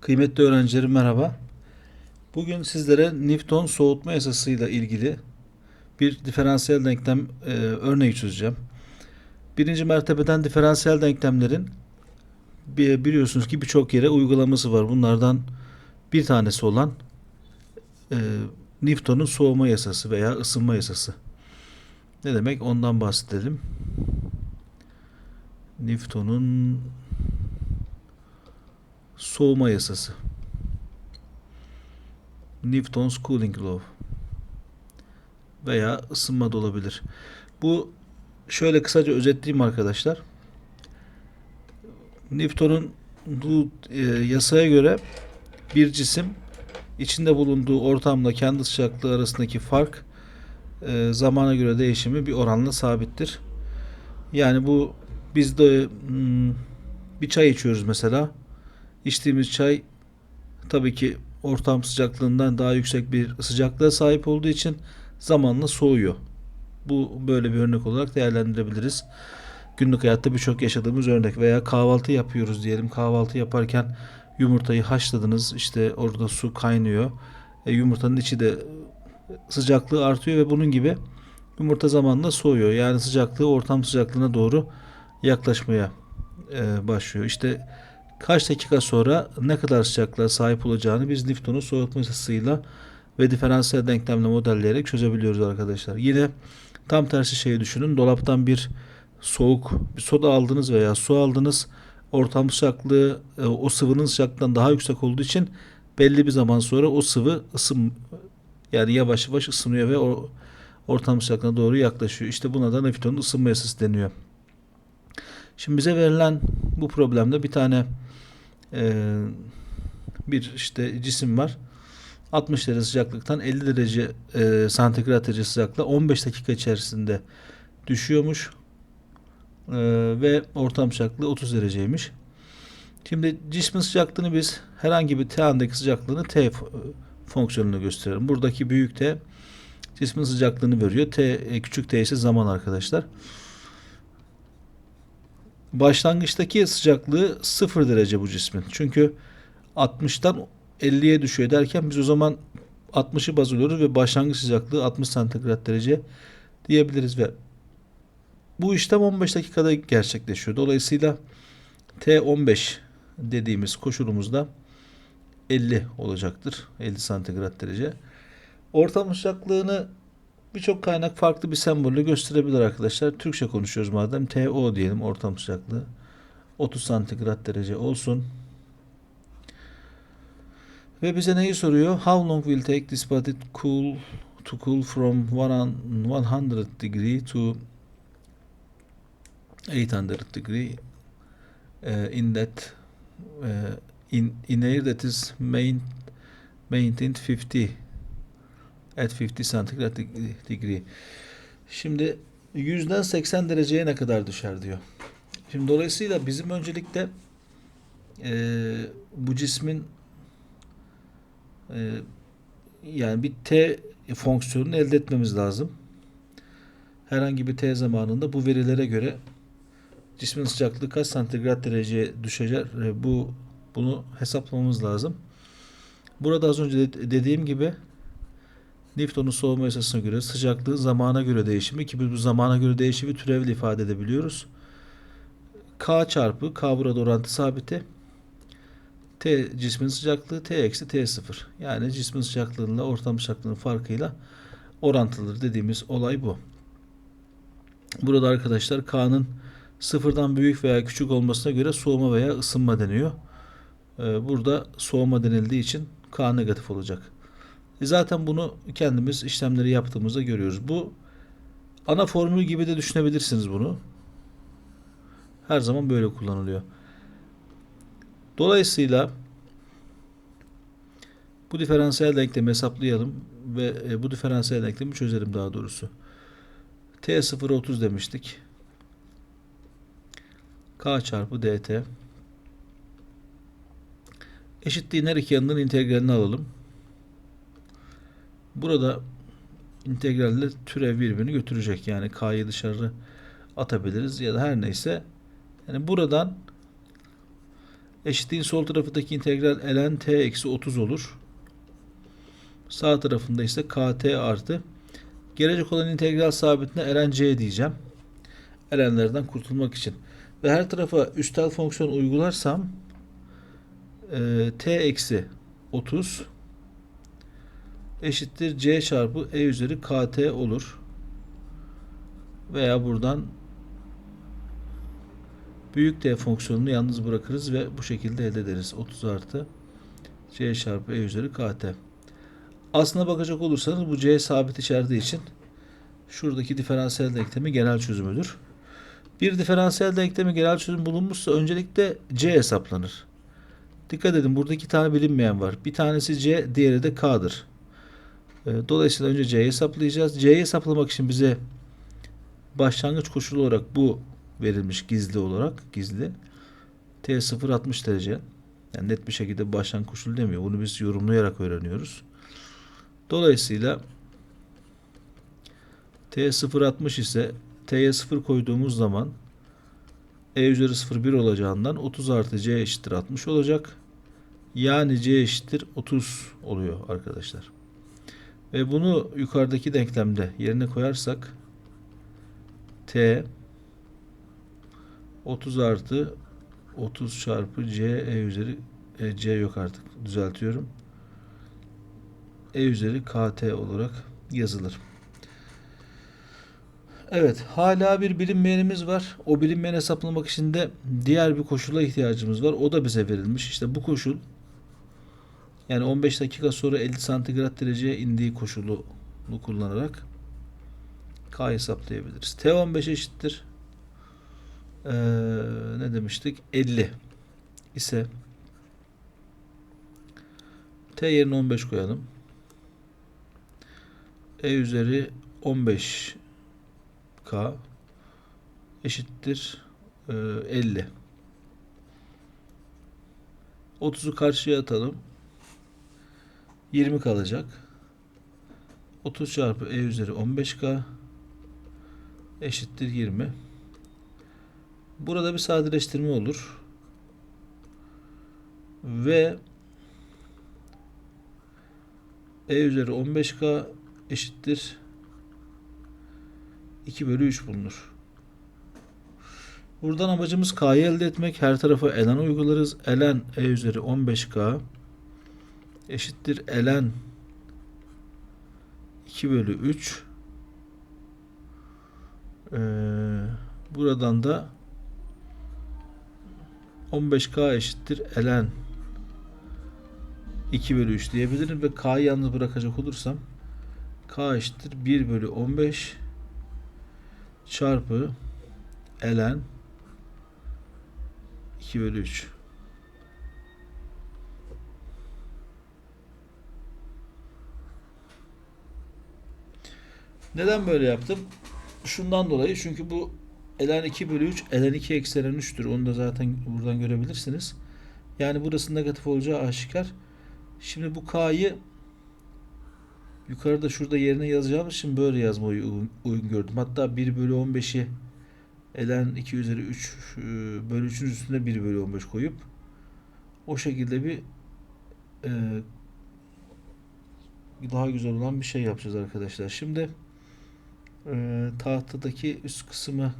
Kıymetli öğrencilerim merhaba. Bugün sizlere Newton soğutma yasasıyla ilgili bir diferansiyel denklem e, örneği çözeceğim. Birinci mertebeden diferansiyel denklemlerin bi- biliyorsunuz ki birçok yere uygulaması var. Bunlardan bir tanesi olan e, Newton'un soğuma yasası veya ısınma yasası. Ne demek? Ondan bahsedelim. Newton'un soğuma yasası. Newton's cooling law veya ısınma da olabilir. Bu şöyle kısaca özetleyeyim arkadaşlar. Newton'un bu e, yasaya göre bir cisim içinde bulunduğu ortamla kendi sıcaklığı arasındaki fark e, zamana göre değişimi bir oranla sabittir. Yani bu biz de hmm, bir çay içiyoruz mesela. İçtiğimiz çay tabii ki ortam sıcaklığından daha yüksek bir sıcaklığa sahip olduğu için zamanla soğuyor. Bu böyle bir örnek olarak değerlendirebiliriz. Günlük hayatta birçok yaşadığımız örnek veya kahvaltı yapıyoruz diyelim. Kahvaltı yaparken yumurtayı haşladınız. işte orada su kaynıyor. E, yumurtanın içi de sıcaklığı artıyor ve bunun gibi yumurta zamanla soğuyor. Yani sıcaklığı ortam sıcaklığına doğru yaklaşmaya e, başlıyor. İşte kaç dakika sonra ne kadar sıcaklığa sahip olacağını biz Newton'un soğutma yasasıyla ve diferansiyel denklemle modelleyerek çözebiliyoruz arkadaşlar. Yine tam tersi şeyi düşünün. Dolaptan bir soğuk bir soda aldınız veya su aldınız. Ortam sıcaklığı e, o sıvının sıcaklığından daha yüksek olduğu için belli bir zaman sonra o sıvı ısın yani yavaş yavaş ısınıyor ve o ortam sıcaklığına doğru yaklaşıyor. İşte buna da Newton'un ısınma yasası deniyor. Şimdi bize verilen bu problemde bir tane bir işte cisim var. 60 derece sıcaklıktan 50 derece e, santigrat derece sıcaklığa 15 dakika içerisinde düşüyormuş. E, ve ortam sıcaklığı 30 dereceymiş. Şimdi cismin sıcaklığını biz herhangi bir T andaki sıcaklığını T fonksiyonunu gösterelim. Buradaki büyük T cismin sıcaklığını veriyor. T e, küçük T ise zaman arkadaşlar. Başlangıçtaki sıcaklığı 0 derece bu cismin. Çünkü 60'tan 50'ye düşüyor derken biz o zaman 60'ı baz alıyoruz ve başlangıç sıcaklığı 60 santigrat derece diyebiliriz ve bu işlem 15 dakikada gerçekleşiyor. Dolayısıyla T15 dediğimiz koşulumuzda 50 olacaktır. 50 santigrat derece. Ortam sıcaklığını birçok kaynak farklı bir sembolle gösterebilir arkadaşlar. Türkçe konuşuyoruz madem. TO diyelim ortam sıcaklığı. 30 santigrat derece olsun. Ve bize neyi soruyor? How long will take this body cool to cool from 100 degree to 800 degree uh, in that uh, in in air that is main, maintained 50 at 50 santigrat deg- degree. Şimdi 100'den 80 dereceye ne kadar düşer diyor. Şimdi dolayısıyla bizim öncelikle eee, bu cismin eee, yani bir t fonksiyonunu elde etmemiz lazım. Herhangi bir t zamanında bu verilere göre cismin sıcaklığı kaç santigrat dereceye düşecek e, bu bunu hesaplamamız lazım. Burada az önce de- dediğim gibi Newton'un soğuma yasasına göre sıcaklığı zamana göre değişimi ki biz bu zamana göre değişimi türevle ifade edebiliyoruz. K çarpı K burada orantı sabiti. T cismin sıcaklığı T eksi T sıfır. Yani cismin sıcaklığıyla ortam sıcaklığının farkıyla orantılıdır dediğimiz olay bu. Burada arkadaşlar K'nın sıfırdan büyük veya küçük olmasına göre soğuma veya ısınma deniyor. Ee, Burada soğuma denildiği için K negatif olacak. E Zaten bunu kendimiz işlemleri yaptığımızda görüyoruz. Bu ana formül gibi de düşünebilirsiniz bunu. Her zaman böyle kullanılıyor. Dolayısıyla bu diferansiyel denklemi hesaplayalım ve e, bu diferansiyel denklemi çözelim daha doğrusu. T 0 30 demiştik. K çarpı dt eşitliğin her iki yanının integralini alalım. Burada integralle türev birbirini götürecek. Yani k'yı dışarı atabiliriz ya da her neyse. Yani buradan Eşitliğin sol tarafındaki integral ln t eksi 30 olur. Sağ tarafında ise kt artı. Gelecek olan integral sabitine ln c diyeceğim. ln'lerden kurtulmak için. Ve her tarafa üstel fonksiyon uygularsam e, t eksi 30 eşittir c çarpı e üzeri kt olur. Veya buradan büyük t fonksiyonunu yalnız bırakırız ve bu şekilde elde ederiz. 30 artı c çarpı e üzeri kt. Aslına bakacak olursanız bu c sabit içerdiği için şuradaki diferansiyel denklemi genel çözümüdür. Bir diferansiyel denklemi genel çözüm bulunmuşsa öncelikle c hesaplanır. Dikkat edin burada iki tane bilinmeyen var. Bir tanesi c, diğeri de k'dır. E, Dolayısıyla önce c'yi hesaplayacağız. C'yi hesaplamak için bize başlangıç koşulu olarak bu verilmiş gizli olarak gizli. T 0 60 derece. Yani net bir şekilde başlangıç koşulu demiyor. Bunu biz yorumlayarak öğreniyoruz. Dolayısıyla T 0 60 ise T'ye 0 koyduğumuz zaman E üzeri 0 1 olacağından 30 artı C eşittir 60 olacak. Yani C eşittir 30 oluyor arkadaşlar. Ve bunu yukarıdaki denklemde yerine koyarsak T 30 artı 30 çarpı C E üzeri e, C yok artık düzeltiyorum. E üzeri KT olarak yazılır. Evet, hala bir bilinmeyenimiz var. O bilinmeyeni hesaplamak için de diğer bir koşula ihtiyacımız var. O da bize verilmiş. İşte bu koşul yani 15 dakika sonra 50 santigrat dereceye indiği koşulunu kullanarak K hesaplayabiliriz. T15 eşittir. Ee, ne demiştik? 50 ise T yerine 15 koyalım. E üzeri 15 K eşittir e, 50. 30'u karşıya atalım. 20 kalacak. 30 çarpı E üzeri 15K eşittir 20. Burada bir sadeleştirme olur. Ve E üzeri 15K eşittir 2 bölü 3 bulunur. Buradan amacımız K'yı elde etmek. Her tarafa ln uygularız. ln e üzeri 15K eşittir ln 2 bölü 3 ee, buradan da 15K eşittir ln 2 bölü 3 diyebilirim ve K'yı yalnız bırakacak olursam K eşittir 1 bölü 15 çarpı ln 2 bölü 3. Neden böyle yaptım? Şundan dolayı çünkü bu ln 2 bölü 3 ln 2 eksi ln 3'tür. Onu da zaten buradan görebilirsiniz. Yani burası negatif olacağı aşikar. Şimdi bu k'yı yukarıda şurada yerine yazacağım için böyle yazmayı uygun, uygun gördüm. Hatta 1 bölü 15'i ln 2 üzeri 3 e, bölü 3'ün üstüne 1 bölü 15 koyup o şekilde bir e, daha güzel olan bir şey yapacağız arkadaşlar. Şimdi e, tahtadaki üst kısmı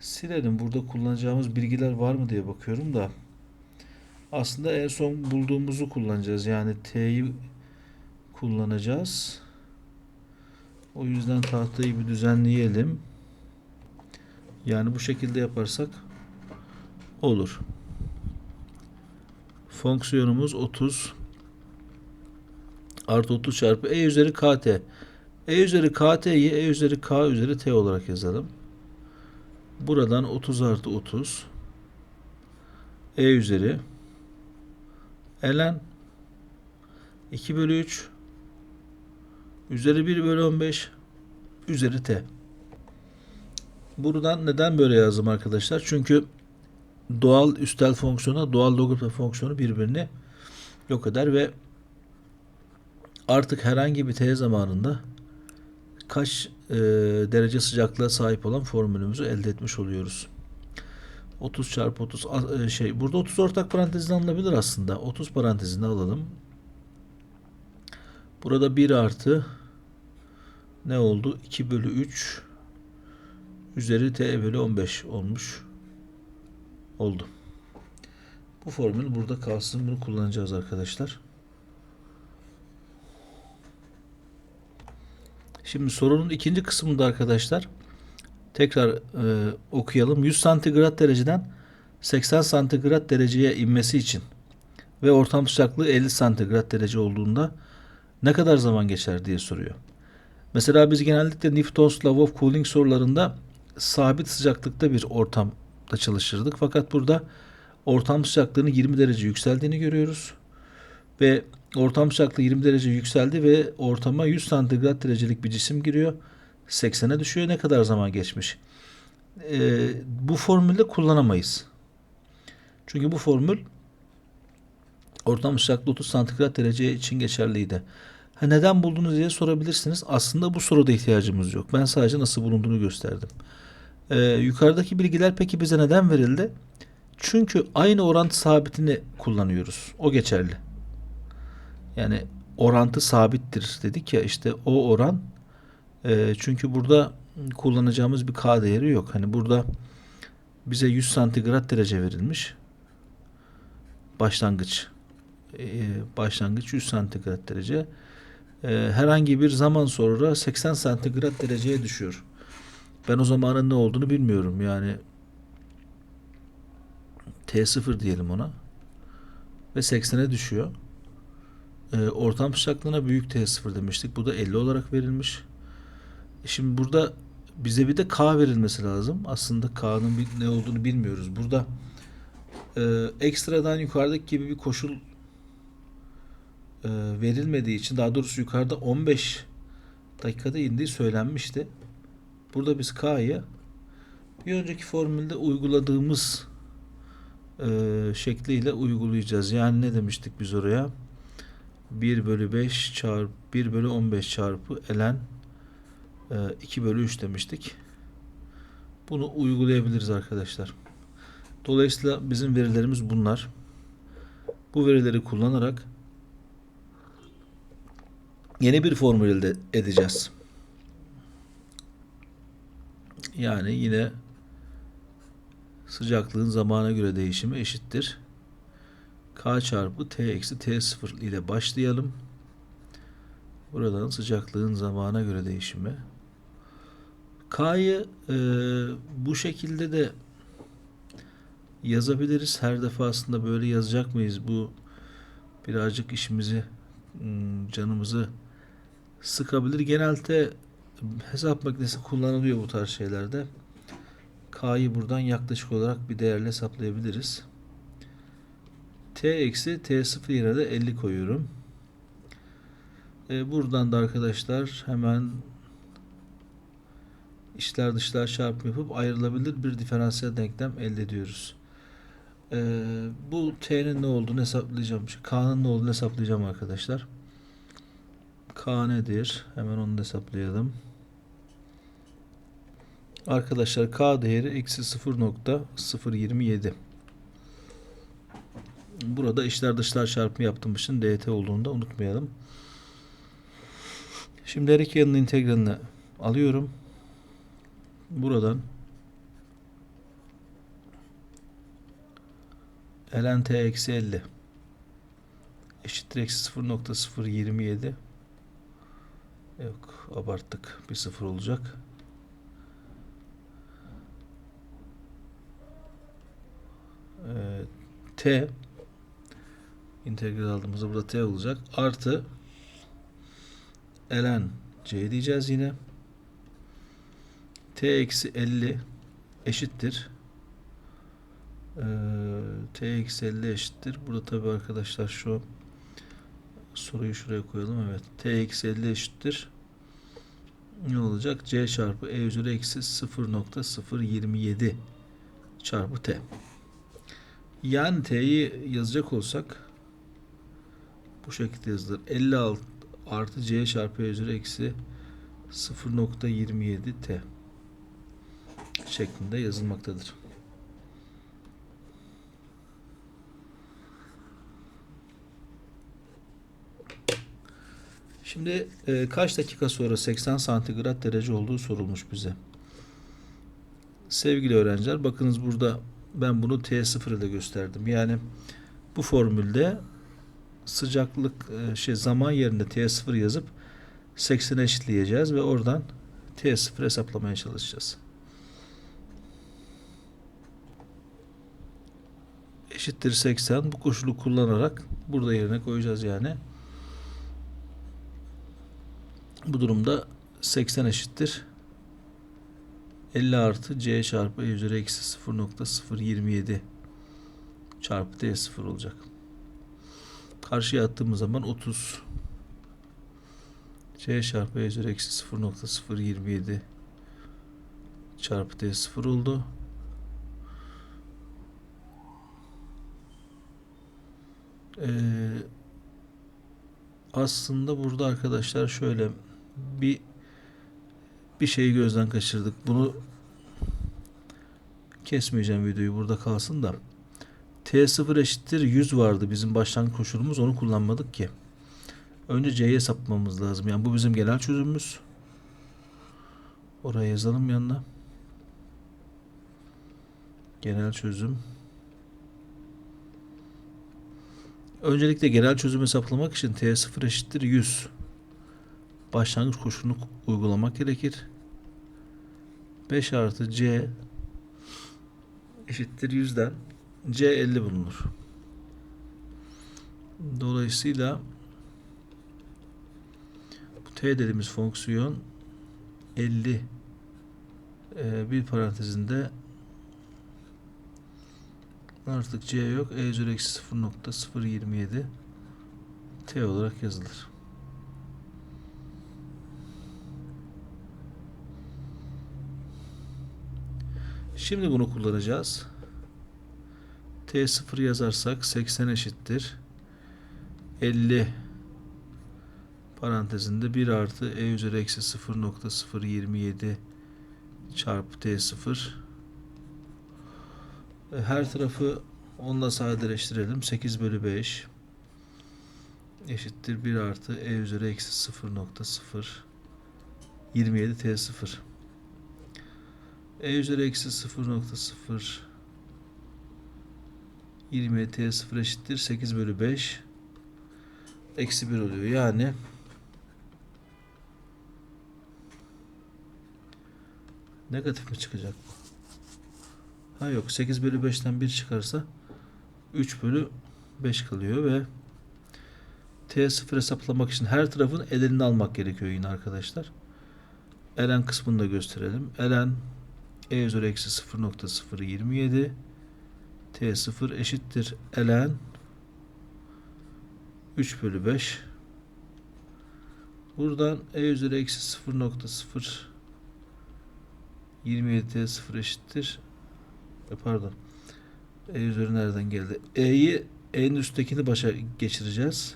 silelim. Burada kullanacağımız bilgiler var mı diye bakıyorum da aslında en son bulduğumuzu kullanacağız. Yani t'yi kullanacağız. O yüzden tahtayı bir düzenleyelim. Yani bu şekilde yaparsak olur. Fonksiyonumuz 30 artı 30 çarpı e üzeri kt. E üzeri kt'yi e üzeri k üzeri t olarak yazalım. Buradan 30 artı 30 e üzeri ln 2 bölü 3 üzeri 1 bölü 15 üzeri t. Buradan neden böyle yazdım arkadaşlar? Çünkü doğal üstel fonksiyonu, doğal logaritma fonksiyonu birbirini yok eder ve artık herhangi bir t zamanında kaç e, derece sıcaklığa sahip olan formülümüzü elde etmiş oluyoruz. 30 çarpı 30 a- e, şey burada 30 ortak parantezine alınabilir aslında. 30 parantezine alalım. Burada 1 artı ne oldu? 2 bölü 3 üzeri t bölü 15 olmuş. Oldu. Bu formül burada kalsın. Bunu kullanacağız arkadaşlar. Şimdi sorunun ikinci kısmında arkadaşlar tekrar e, okuyalım. 100 santigrat dereceden 80 santigrat dereceye inmesi için ve ortam sıcaklığı 50 santigrat derece olduğunda ne kadar zaman geçer diye soruyor. Mesela biz genellikle Newton's Law of Cooling sorularında sabit sıcaklıkta bir ortamda çalışırdık. Fakat burada ortam sıcaklığının 20 derece yükseldiğini görüyoruz. Ve ortam sıcaklığı 20 derece yükseldi ve ortama 100 santigrat derecelik bir cisim giriyor. 80'e düşüyor. Ne kadar zaman geçmiş? Ee, bu formülde kullanamayız. Çünkü bu formül ortam sıcaklığı 30 santigrat derece için geçerliydi. Ha, neden buldunuz diye sorabilirsiniz. Aslında bu soruda ihtiyacımız yok. Ben sadece nasıl bulunduğunu gösterdim. Ee, yukarıdaki bilgiler peki bize neden verildi? Çünkü aynı orantı sabitini kullanıyoruz. O geçerli. Yani orantı sabittir dedik ya işte o oran e, çünkü burada kullanacağımız bir K değeri yok. Hani burada bize 100 santigrat derece verilmiş. Başlangıç e, başlangıç 100 santigrat derece. E, herhangi bir zaman sonra 80 santigrat dereceye düşüyor. Ben o zamanın ne olduğunu bilmiyorum. Yani T0 diyelim ona. Ve 80'e düşüyor. E, ortam sıcaklığına büyük T0 demiştik. Bu da 50 olarak verilmiş. E, Şimdi burada bize bir de K verilmesi lazım. Aslında K'nın ne olduğunu bilmiyoruz. Burada e, ekstradan yukarıdaki gibi bir koşul e, verilmediği için daha doğrusu yukarıda 15 dakikada indiği söylenmişti. Burada biz K'yı bir önceki formülde uyguladığımız e, şekliyle uygulayacağız. Yani ne demiştik biz oraya? 1 bölü 5 çarpı 1 bölü 15 çarpı ln e, 2 bölü 3 demiştik. Bunu uygulayabiliriz arkadaşlar. Dolayısıyla bizim verilerimiz bunlar. Bu verileri kullanarak yeni bir formül elde edeceğiz. Yani yine sıcaklığın zamana göre değişimi eşittir. K çarpı T eksi T0 ile başlayalım. Buradan sıcaklığın zamana göre değişimi. K'yı e, bu şekilde de yazabiliriz. Her defasında böyle yazacak mıyız? Bu birazcık işimizi hmm, canımızı sıkabilir. Genelde hesap makinesi kullanılıyor bu tarz şeylerde. K'yı buradan yaklaşık olarak bir değerle hesaplayabiliriz. T eksi T0 yerine de 50 koyuyorum. E, buradan da arkadaşlar hemen içler dışlar çarpımı yapıp ayrılabilir bir diferansiyel denklem elde ediyoruz. E, bu T'nin ne olduğunu hesaplayacağım. K'nın ne olduğunu hesaplayacağım arkadaşlar. K nedir? Hemen onu da hesaplayalım. Arkadaşlar K değeri eksi 0.027. Burada içler dışlar çarpımı yaptığım için dt olduğunu da unutmayalım. Şimdi her iki yanın integralini alıyorum. Buradan ln t eksi 50 eşittir eksi 0.027 yok abarttık bir sıfır olacak. Ee, t integral aldığımızda burada t olacak. Artı ln c diyeceğiz yine. t eksi 50 eşittir. Ee, t eksi 50 eşittir. Burada tabi arkadaşlar şu soruyu şuraya koyalım. Evet. t eksi 50 eşittir. Ne olacak? c çarpı e üzeri eksi 0.027 çarpı t. Yani t'yi yazacak olsak bu şekilde yazılır. 56 artı c çarpı e üzeri eksi 0.27 t şeklinde yazılmaktadır. Şimdi e, kaç dakika sonra 80 santigrat derece olduğu sorulmuş bize. Sevgili öğrenciler bakınız burada ben bunu T0 ile gösterdim. Yani bu formülde sıcaklık e, şey zaman yerine T0 yazıp 80'e eşitleyeceğiz ve oradan T0 hesaplamaya çalışacağız. Eşittir 80 bu koşulu kullanarak burada yerine koyacağız yani. Bu durumda 80 eşittir 50 artı c çarpı e üzeri eksi 0.027 çarpı d0 olacak. Karşıya attığımız zaman 30 c çarpı e üzeri eksi 0.027 çarpı d0 oldu. Ee, aslında burada arkadaşlar şöyle bir bir şeyi gözden kaçırdık. Bunu kesmeyeceğim videoyu burada kalsın da. T0 eşittir 100 vardı bizim başlangıç koşulumuz onu kullanmadık ki. Önce C'yi hesaplamamız lazım. Yani bu bizim genel çözümümüz. Oraya yazalım yanına. Genel çözüm. Öncelikle genel çözüm hesaplamak için T0 eşittir 100 başlangıç koşulunu uygulamak gerekir. 5 artı C eşittir 100'den C 50 bulunur. Dolayısıyla bu T dediğimiz fonksiyon 50 e, bir parantezinde artık C yok. E üzeri eksi 0.027 T olarak yazılır. Şimdi bunu kullanacağız. T0 yazarsak 80 eşittir. 50 parantezinde 1 artı e üzeri eksi 0.027 çarpı T0 E, her tarafı onunla sadeleştirelim. 8 bölü 5 eşittir 1 artı e üzeri eksi 0.0 27 T0 e üzeri eksi 0.0 20 t 0 eşittir 8 bölü 5 eksi 1 oluyor. Yani negatif mi çıkacak bu? Ha yok 8 bölü 5'ten 1 çıkarsa 3 bölü 5 kalıyor ve T0 hesaplamak için her tarafın elenini almak gerekiyor yine arkadaşlar. Elen kısmını da gösterelim. Elen e üzeri eksi 0.027 T0 eşittir ln. 3 bölü 5 buradan e üzeri eksi 0.0 27 T0 eşittir. E, pardon. E üzeri nereden geldi? E'yi e'nin üsttekini başa geçireceğiz.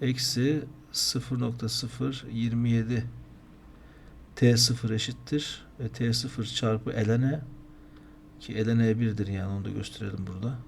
Eksi 0.027 T0 eşittir. Ve T0 çarpı ln ki ln 1'dir yani onu da gösterelim burada.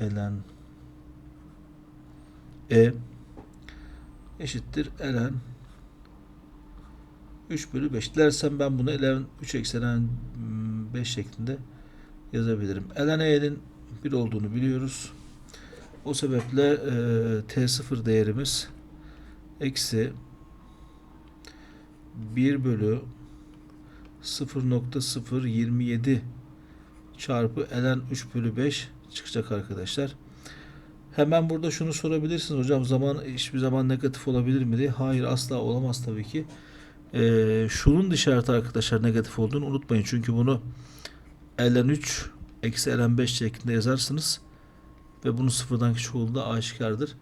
ln e eşittir ln 3 bölü 5. Dilersem ben bunu ln 3 eksi ln 5 şeklinde yazabilirim. ln e'nin 1 olduğunu biliyoruz. O sebeple e, t0 değerimiz eksi 1 bölü 0.027 çarpı ln 3 bölü 5 çıkacak arkadaşlar. Hemen burada şunu sorabilirsiniz hocam zaman hiçbir zaman negatif olabilir mi diye. Hayır asla olamaz tabii ki. Ee, şunun işareti arkadaşlar negatif olduğunu unutmayın. Çünkü bunu ln 3 eksi ln 5 şeklinde yazarsınız. Ve bunun sıfırdan küçük olduğu da aşikardır.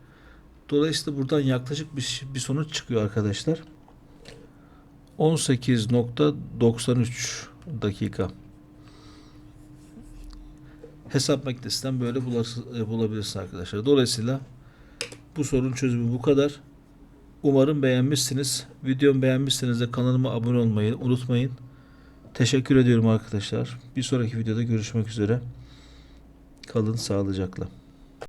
Dolayısıyla buradan yaklaşık bir, bir sonuç çıkıyor arkadaşlar. 18.93 dakika. Hesap makinesinden böyle e, bulabilirsin arkadaşlar. Dolayısıyla bu sorunun çözümü bu kadar. Umarım beğenmişsiniz. Videomu beğenmişseniz de kanalıma abone olmayı unutmayın. Teşekkür ediyorum arkadaşlar. Bir sonraki videoda görüşmek üzere. Kalın sağlıcakla.